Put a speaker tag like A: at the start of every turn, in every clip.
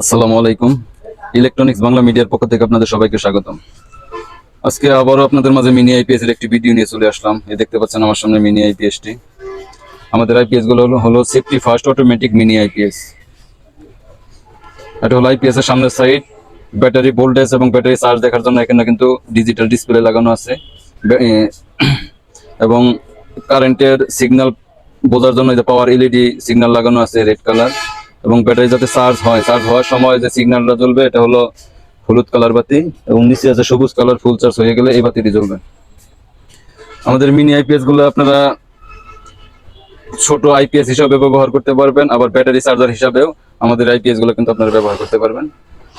A: আসসালামু আলাইকুম। ইলেকট্রনিক্স বাংলা মিডিয়ার পক্ষ থেকে আপনাদের সবাইকে স্বাগতম। আজকে আবারও আপনাদের মাঝে মিনি আইপিএস এর একটি ভিডিও নিয়ে চলে আসলাম। এই দেখতে পাচ্ছেন আমার সামনে মিনি আইপিএসটি আমাদের আইপিএসগুলো হলো safety first automatic mini IPS এটা হলো আইপিএস এর সামনের সাইড ব্যাটারি ভোল্টেজ এবং ব্যাটারি চার্জ দেখার জন্য এখানে কিন্তু ডিজিটাল ডিসপ্লে লাগানো আছে। এ, এবং কারেন্টের সিগন্যাল বোঝার জন্য পাওয়ার এলইডি সিগন্যাল লাগানো আছে রেড কালার এবং ব্যাটারি যাতে চার্জ হয়, চার্জ হওয়ার সময় যে সিগন্যালটা জ্বলবে, এটা হলো হলুদ কালার বাতি এবং নিচে আছে সবুজ কালার ফুল চার্জ হয়ে গেলে এই বাতিটি জ্বলবে। আমাদের মিনি আইপিএসগুলো আপনারা ছোট আইপিএস হিসাবে ব্যবহার করতে পারবেন, আবার ব্যাটারি চার্জার হিসাবেও আমাদের আইপিএসগুলো কিন্তু আপনারা ব্যবহার করতে পারবেন।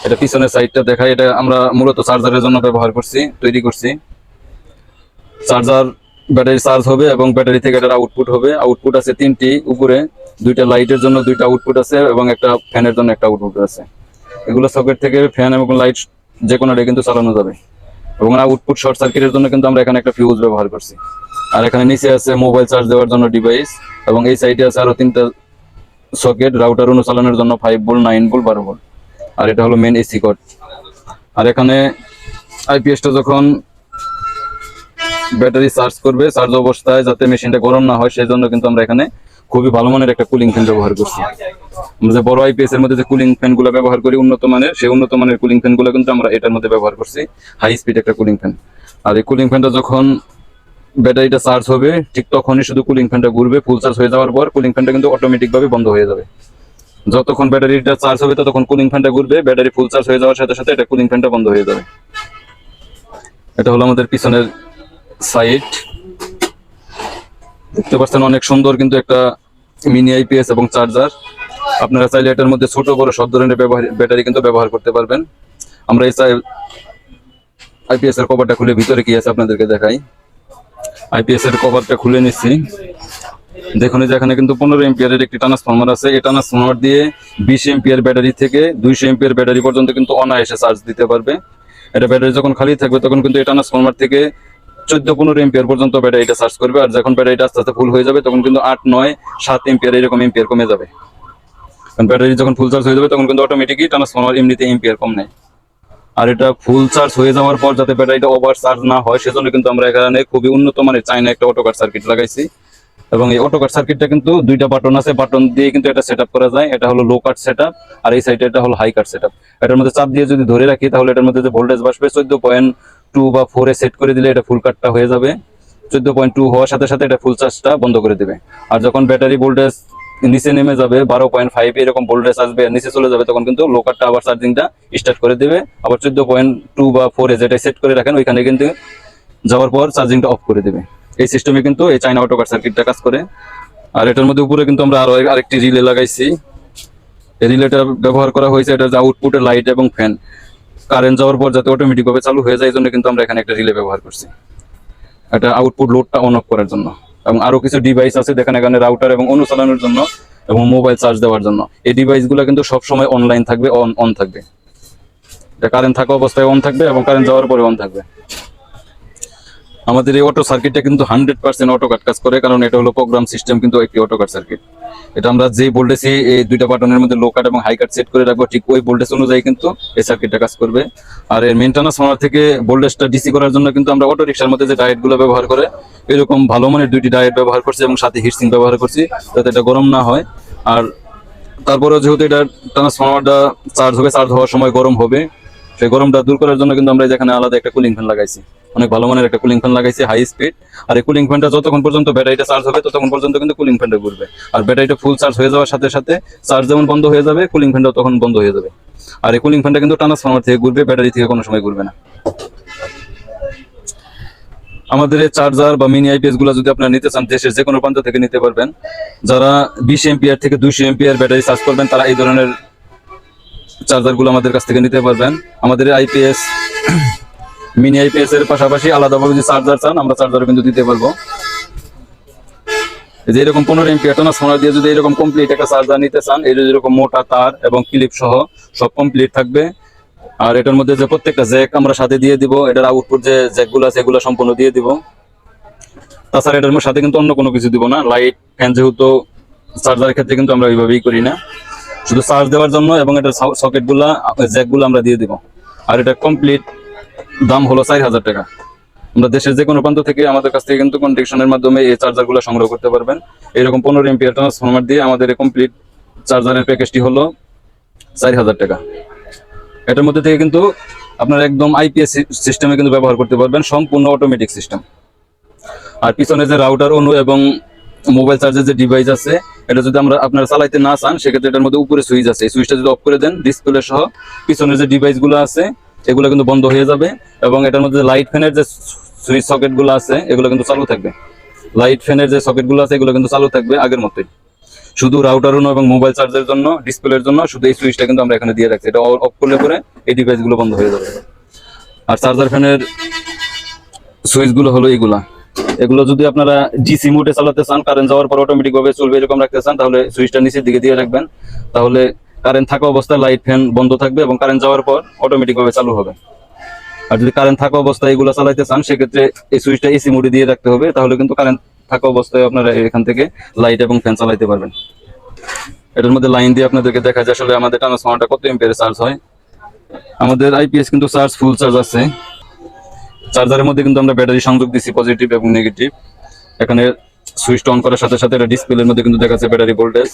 A: এটা পিছনের সাইডটা দেখায় এটা আমরা মূলত চার্জারের জন্য ব্যবহার করছি, তৈরি করছি। চার্জার ব্যাটারি চার্জ হবে এবং ব্যাটারি থেকে এটার আউটপুট হবে। আউটপুট আছে তিনটি, উপরে দুইটা লাইটের জন্য দুইটা আউটপুট আছে এবং একটা ফ্যানের জন্য একটা আউটপুট আছে। এগুলো সকেট থেকে ফ্যান এবং লাইট যে কোনোটাই কিন্তু চালানো যাবে। এবং আউটপুট শর্ট সার্কিটের জন্য কিন্তু আমরা এখানে একটা ফিউজ ব্যবহার করছি। আর এখানে নিচে আছে মোবাইল চার্জ দেওয়ার জন্য ডিভাইস এবং এই সাইডে আছে আরও তিনটা সকেট রাউটার অনুচালনের জন্য ফাইভ ভোল্ট নাইন ভোল্ট বারো ভোল্ট আর এটা হলো মেন এসি কোড আর এখানে আইপিএসটা যখন ব্যাটারি চার্জ করবে চার্জ অবস্থায় যাতে মেশিনটা গরম না হয় সেই জন্য কিন্তু আমরা এখানে খুবই ভালো মানের একটা কুলিং ফ্যান ব্যবহার করছি। আমরা যে বড় আইপিএস এর মধ্যে যে কুলিং ফ্যানগুলো ব্যবহার করি, উন্নত মানের, সেই উন্নত মানের কুলিং ফ্যানগুলো কিন্তু আমরা এটার মধ্যে ব্যবহার করছি। হাই স্পিড একটা কুলিং ফ্যান আর এই কুলিং ফ্যানটা যখন ব্যাটারিটা চার্জ হবে, ঠিক তখনই শুধু কুলিং ফ্যানটা ঘুরবে ফুল চার্জ হয়ে যাওয়ার পর কুলিং ফ্যানটা কিন্তু অটোমেটিক ভাবে বন্ধ হয়ে যাবে। যতক্ষণ ব্যাটারিটা চার্জ হবে, ততক্ষণ কুলিং ফ্যানটা ঘুরবে, ব্যাটারি ফুল চার্জ হয়ে যাওয়ার সাথে সাথে এটা কুলিং ফ্যানটা বন্ধ হয়ে যাবে। এটা হলো আমাদের পিছনের সাইড দেখতে পাচ্ছেন অনেক সুন্দর কিন্তু একটা মিনি আইপিএস এবং চার্জার আপনারা চাইলে এটার মধ্যে ছোট, বড়, সব ধরনের ব্যবহার ব্যাটারি কিন্তু ব্যবহার করতে পারবেন। আমরা এই আইপিএস এর কভারটা খুলে ভিতরে কি আছে আপনাদেরকে দেখাই। আইপিএস এর কভারটা খুলে নিচ্ছি। দেখুন এখানে কিন্তু পনেরো এম্পিয়ারের একটি ট্রান্সফর্মার আছে। এই ট্রান্সফরমার দিয়ে বিশ এম্পিয়ার ব্যাটারি থেকে দুইশো এম্পিয়ার ব্যাটারি পর্যন্ত কিন্তু অনায়াসে চার্জ দিতে পারবে। এটা ব্যাটারি যখন খালি থাকবে তখন কিন্তু এই ট্রান্সফরমার থেকে চোদ্দ পনেরো এম্পিয়ার পর্যন্ত ব্যাটারিটা চার্জ করবে আর যখন ব্যাটারিটা আস্তে আস্তে ফুল হয়ে যাবে, তখন কিন্তু আট, নয়, সাত এম্পিয়ার এরকম এম্পিয়ার কমে যাবে। কারণ ব্যাটারি যখন ফুল চার্জ হয়ে যাবে, তখন কিন্তু অটোমেটিকই ট্রান্সফর্মার এমনিতে এম্পিয়ার কম নেয়। আর এটা ফুল চার্জ হয়ে যাওয়ার পর যাতে ব্যাটারিটা ওভার চার্জ না হয়, সেজন্য কিন্তু আমরা এখানে খুবই উন্নত মানের চাইনা একটা অটোকার সার্কিট লাগাইছি। এবং এই অটোকার সার্কিটটা কিন্তু দুইটা বাটন আছে। বাটন দিয়ে কিন্তু এটা সেট করা যায়। এটা হলো লো কাট সেট আর এই সাইডে এটা হলো হাই কাট সেট এটার মধ্যে চাপ দিয়ে যদি ধরে রাখি, তাহলে এটার মধ্যে যে ভোল্টেজ বাসবে চোদ্দ পয়েন্ট টু বা ফোরে সেট করে দিলে এটা ফুল কাটটা হয়ে যাবে। চোদ্দ পয়েন্ট টু হওয়ার সাথে সাথে এটা ফুল চার্জটা বন্ধ করে দেবে। আর যখন ব্যাটারি ভোল্টেজ নিচে নেমে যাবে, বারো পয়েন্ট ফাইভ এরকম ভোল্টেজ আসবে নিচে চলে যাবে, তখন কিন্তু লো কাটটা আবার চার্জিংটা স্টার্ট করে দেবে। আবার চোদ্দ পয়েন্ট টু বা ফোরে যেটা সেট করে রাখেন, ওইখানে কিন্তু যাওয়ার পর চার্জিংটা অফ করে দেবে। এই সিস্টেমে কিন্তু এই চাইনা অটোকার সার্কিটটা কাজ করে। আর এটার মধ্যে উপরে কিন্তু আমরা আরও আরেকটি রিলে লাগাইছি। এই রিলেটা ব্যবহার করা হয়েছে, এটা আউটপুটে লাইট এবং ফ্যান কারেন্ট যাওয়ার পর যাতে অটোমেটিক ভাবে চালু হয়ে যায়, এই জন্য কিন্তু আমরা এখানে একটা রিলে ব্যবহার করছি। এটা আউটপুট লোডটা অন অফ করার জন্য। এবং আরও কিছু ডিভাইস আছে যেখানে এখানে রাউটার এবং অনুচালনের জন্য এবং মোবাইল চার্জ দেওয়ার জন্য। এই ডিভাইসগুলো কিন্তু সব সময় অনলাইন থাকবে অন অন থাকবে। এটা কারেন্ট থাকা অবস্থায় অন থাকবে এবং কারেন্ট যাওয়ার পরে অন থাকবে। আমাদের এই অটো সার্কিটটা কিন্তু হান্ড্রেড পার্সেন্ট অটো কাট কাজ করে, কারণ এটা হলো প্রোগ্রাম সিস্টেম কিন্তু একটি অটো কাট সার্কিট এটা আমরা যেই ভোল্টেজে এই দুইটা বাটনের মধ্যে লো কাট এবং হাই কাট সেট করে রাখব, ঠিক ওই ভোল্টেজ অনুযায়ী কিন্তু এই সার্কিটটা কাজ করবে। আর এর মেন ট্রান্সফরমার থেকে ভোল্টেজটা ডিসি করার জন্য কিন্তু আমরা অটো রিক্সার মধ্যে যে ডায়েটগুলো ব্যবহার করে, এরকম ভালো মানের দুইটি ডায়েট ব্যবহার করছি এবং সাথে হিটসিং ব্যবহার করছি, যাতে এটা গরম না হয়। আর তারপরে যেহেতু এটা ট্রান্সফরমারটা চার্জ হবে চার্জ হওয়ার সময় গরম হবে সেই গরমটা দূর করার জন্য কিন্তু আমরা যেখানে আলাদা একটা কুলিং ফ্যান লাগাইছি। অনেক ভালো মানের একটা কুলিং ফ্যান লাগাইছি হাই স্পিড আর এই কুলিং ফ্যানটা যতক্ষণ পর্যন্ত ব্যাটারিটা চার্জ হবে, ততক্ষণ পর্যন্ত কিন্তু কুলিং ফ্যানটা ঘুরবে। আর ব্যাটারিটা ফুল চার্জ হয়ে যাওয়ার সাথে সাথে চার্জ যেমন বন্ধ হয়ে যাবে কুলিং ফ্যানটাও তখন বন্ধ হয়ে যাবে। আর এই কুলিং ফ্যানটা কিন্তু ট্রান্সফর্মার থেকে ঘুরবে, ব্যাটারি থেকে কোনো সময় ঘুরবে না। আমাদের চার্জার বা মিনি আইপিএসগুলো যদি আপনারা নিতে চান, দেশের যে কোনো প্রান্ত থেকে নিতে পারবেন। যারা বিশ এমপিআর থেকে দুইশো এমপিআর ব্যাটারি চার্জ করবেন, তারা এই ধরনের চার্জারগুলো আমাদের কাছ থেকে নিতে পারবেন। আমাদের আইপিএস, মিনি আইপিএস এর পাশাপাশি আলাদাভাবে যদি চার্জার চান, আমরা চার্জার কিন্তু দিতে পারব। যে এরকম পনেরো এমপিআর ট্রান্সফর্মার দিয়ে যদি এরকম কমপ্লিট একটা চার্জার নিতে চান, এই যে এরকম মোটা তার এবং ক্লিপ সহ সব কমপ্লিট থাকবে। আর এটার মধ্যে যে প্রত্যেকটা জ্যাক আমরা সাথে দিয়ে দিব, এটার আউটপুট যে জ্যাকগুলো আছে, এগুলো সম্পূর্ণ দিয়ে দিব। তাছাড়া এটার সাথে কিন্তু অন্য কোনো কিছু দিব না লাইট ফ্যান যেহেতু, চার্জারের ক্ষেত্রে কিন্তু আমরা ওইভাবেই করি না। শুধু চার্জ দেওয়ার জন্য এবং এটার জ্যাকগুলো আমরা দিয়ে দিব। আর এটা কমপ্লিট দাম হলো চার হাজার টাকা। আমরা দেশের যে কোনো প্রান্ত থেকে আমাদের কাছ থেকে কিন্তু কন্ডিশনের মাধ্যমে এই চার্জারগুলো সংগ্রহ করতে পারবেন। এরকম পনেরো এমপিআর ট্রান্সফরমার দিয়ে আমাদের কমপ্লিট চার্জারের প্যাকেজটি হলো চার হাজার টাকা। এটার মধ্যে থেকে কিন্তু আপনারা একদম আইপিএস সিস্টেমে কিন্তু ব্যবহার করতে পারবেন, সম্পূর্ণ অটোমেটিক সিস্টেম আর পিছনে যে রাউটার অনু এবং মোবাইল চার্জের যে ডিভাইস আছে, এটা যদি আমরা আপনারা চালাইতে না চান, সেক্ষেত্রে এটার মধ্যে উপরে সুইচ আছে। এই সুইচটা যদি অফ করে দেন ডিসপ্লে সহ পিছনের যে ডিভাইসগুলো আছে, এগুলো কিন্তু বন্ধ হয়ে যাবে এবং এটার মধ্যে লাইট ফ্যানের যে সুইচ সকেটগুলো আছে, এগুলো কিন্তু চালু থাকবে। লাইট ফ্যানের যে সকেটগুলো আছে, এগুলো কিন্তু চালু থাকবে আগের মতোই। শুধু রাউটার এবং মোবাইল চার্জের জন্য ডিসপ্লের জন্য, শুধু এই সুইচটা কিন্তু আমরা এখানে দিয়ে রাখছি। এটা অফ করলে পরে এই ডিভাইসগুলো বন্ধ হয়ে যাবে। আর চার্জার ফ্যানের সুইচগুলো হলো এইগুলা এগুলো যদি আপনারা ডিসি মোডে চালাতে চান কারেন্ট যাওয়ার পর অটোমেটিক ভাবে চলবে এরকম রাখতে চান, তাহলে সুইচটা নিচের দিকে দিয়ে রাখবেন। তাহলে কারেন্ট থাকা অবস্থায় লাইট ফ্যান বন্ধ থাকবে এবং কারেন্ট যাওয়ার পর অটোমেটিক ভাবে চালু হবে। আর যদি কারেন্ট থাকা অবস্থায় এগুলো চালাইতে চান, সেক্ষেত্রে এই সুইচটা এসি মোডে দিয়ে রাখতে হবে, তাহলে কিন্তু কারেন্ট থাকা অবস্থায় আপনারা এখান থেকে লাইট এবং ফ্যান চালাইতে পারবেন। এটার মধ্যে লাইন দিয়ে আপনাদেরকে দেখা যায় আসলে আমাদের ট্রান্সফর্মারটা কত এম্পিয়ারে চার্জ হয়। আমাদের আইপিএস কিন্তু চার্জ ফুল চার্জ আছে। চার্জারের মধ্যে কিন্তু আমরা ব্যাটারি সংযোগ দিচ্ছি পজিটিভ এবং নেগেটিভ এখানে সুইচ অন করার সাথে সাথে এটা ডিসপ্লের মধ্যে কিন্তু দেখাচ্ছে ব্যাটারি ভোল্টেজ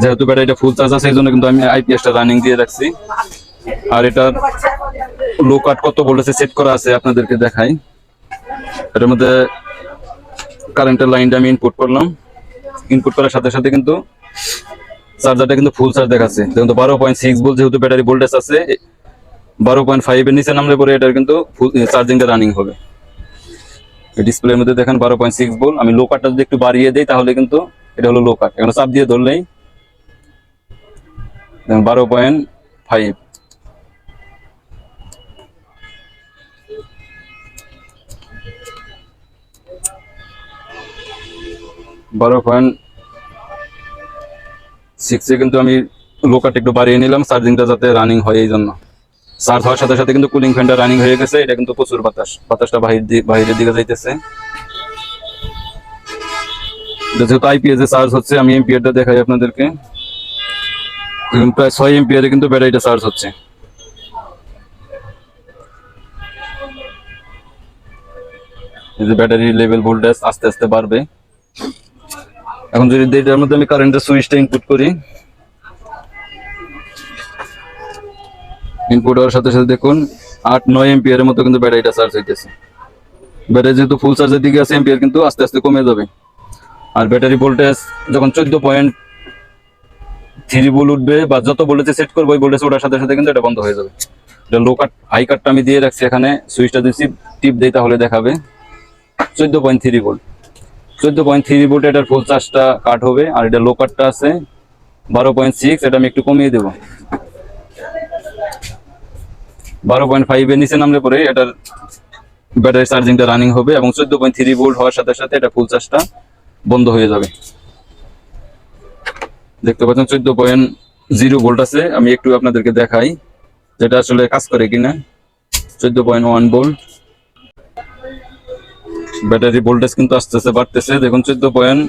A: যেহেতু ব্যাটারিটা ফুল চার্জ আছে এই জন্য কিন্তু আমি আইপিএসটা রানিং দিয়ে রাখছি। আর এটা লো কাট কত ভোল্টেজে সেট করা আছে আপনাদেরকে দেখাই। এটার মধ্যে কারেন্টের লাইনটা আমি ইনপুট করলাম। ইনপুট করার সাথে সাথে কিন্তু চার্জারটা কিন্তু ফুল চার্জ দেখাচ্ছে। দেখুন তো বারো পয়েন্ট সিক্স ভোল্ট যেহেতু ব্যাটারি ভোল্টেজ আছে বারো পয়েন্ট ফাইভ এর নিচে নামলে পরে এটার কিন্তু ফুল চার্জিংটা রানিং হবে। ডিসপ্লের মধ্যে দেখেন বারো পয়েন্ট সিক্স ভোল্ট আমি লো কাটটা যদি একটু বাড়িয়ে দিই, তাহলে কিন্তু এটা হলো লো কাট এখন চাপ দিয়ে ধরলেই বারো পয়েন্ট ফাইভ বারো পয়েন্ট সিক্সে কিন্তু আমি লোকাট একটু বাড়িয়ে নিলাম চার্জিংটা যাতে রানিং হয় এই জন্য। চার্জ হওয়ার সাথে সাথে কিন্তু কুলিং ফ্যানটা রানিং হয়ে গেছে। এটা কিন্তু প্রচুর বাতাস। বাতাসটা বাহির বাইরের দিকে যাইতেছে। যেহেতু আইপিএস এ চার্জ হচ্ছে, আমি এমপিআরটা দেখাই আপনাদেরকে। প্রায় ছয় এমপিআরে কিন্তু ব্যাটারিটা চার্জ হচ্ছে। ব্যাটারি লেভেল ভোল্টেজ আস্তে আস্তে বাড়বে। এখন যদি এটার মধ্যে আমি কারেন্টের সুইচটা ইনপুট করি ইনপুট হওয়ার সাথে সাথে দেখুন, আট, নয় এমপিয়ারের মতো কিন্তু ব্যাটারিটা চার্জ হইতেছে। ব্যাটারি যেহেতু ফুল চার্জের দিকে আছে এমপিয়ার কিন্তু আস্তে আস্তে কমে যাবে। আর ব্যাটারি ভোল্টেজ যখন চোদ্দ পয়েন্ট থ্রি ভোল্ট উঠবে বা যত ভোল্টেজে সেট করব, ওই ভোল্টেজ ওঠার সাথে সাথে কিন্তু এটা বন্ধ হয়ে যাবে। এটা লো কাট হাই কাটটা আমি দিয়ে রাখছি এখানে সুইচটা যদি টিপ দেই তাহলে দেখাবে। চোদ্দ পয়েন্ট থ্রি ভোল্ট চোদ্দ পয়েন্ট থ্রি ভোল্ট এটার ফুল চার্জটা কাট হবে, আর এটা লো কাটটা আছে, বারো পয়েন্ট সিক্স এটা আমি একটু কমিয়ে দেবো। বারো পয়েন্ট ফাইভ এর নিচে নামলে পরে এটার ব্যাটারি চার্জিংটা রানিং হবে এবং চোদ্দ পয়েন্ট থ্রি ভোল্ট হওয়ার সাথে সাথে এটা ফুল চার্জটা বন্ধ হয়ে যাবে। দেখতে পাচ্ছেন চোদ্দ পয়েন্ট জিরো ভোল্ট আছে। আমি একটু আপনাদেরকে দেখাই যেটা আসলে কাজ করে কিনা। চোদ্দ point one volt. Battery voltage কিন্তু আস্তে আস্তে বাড়তেছে। দেখুন, চোদ্দ পয়েন্ট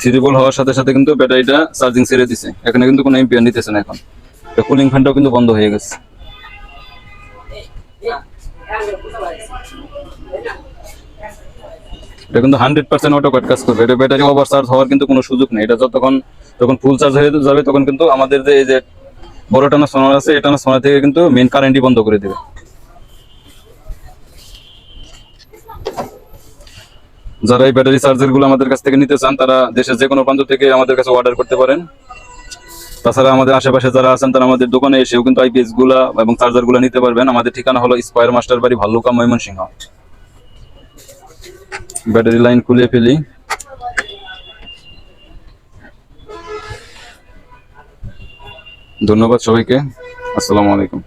A: থ্রি ভোল্ট হওয়ার সাথে সাথে কিন্তু ব্যাটারিটা চার্জিং ছেড়ে দিছে। এখানে কিন্তু কোনো এমপিআর নিতেছে না এখন। কুলিং ফ্যানটাও কিন্তু বন্ধ হয়ে গেছে। এটা কিন্তু হান্ড্রেড পার্সেন্ট অটো কাট কাজ করবে। এটা ব্যাটারি ওভার চার্জ হওয়ার কিন্তু কোনো সুযোগ নেই। এটা যতক্ষণ যখন ফুল চার্জ হয়ে যাবে, তখন কিন্তু আমাদের যে এই যে বড় টানা সোনার আছে, এই টানা সোনার থেকে কিন্তু মেন কারেন্টই বন্ধ করে দেবে। যারা এই ব্যাটারি চার্জারগুলো আমাদের কাছ থেকে নিতে চান, তারা দেশের যে কোনো প্রান্ত থেকে আমাদের কাছে অর্ডার করতে পারেন। তাছাড়া আমাদের আশেপাশে যারা আছেন তারা আমাদের দোকানে এসেও কিন্তু আইপিএসগুলা এবং চার্জারগুলা নিতে পারবেন। আমাদের ঠিকানা হলো স্কোয়ার মাস্টার বাড়ি ভাল্লুকা, ময়মনসিংহ। ব্যাটারি লাইন খুলে ফেলি। ধন্যবাদ সবাইকে। আসসালামু আলাইকুম।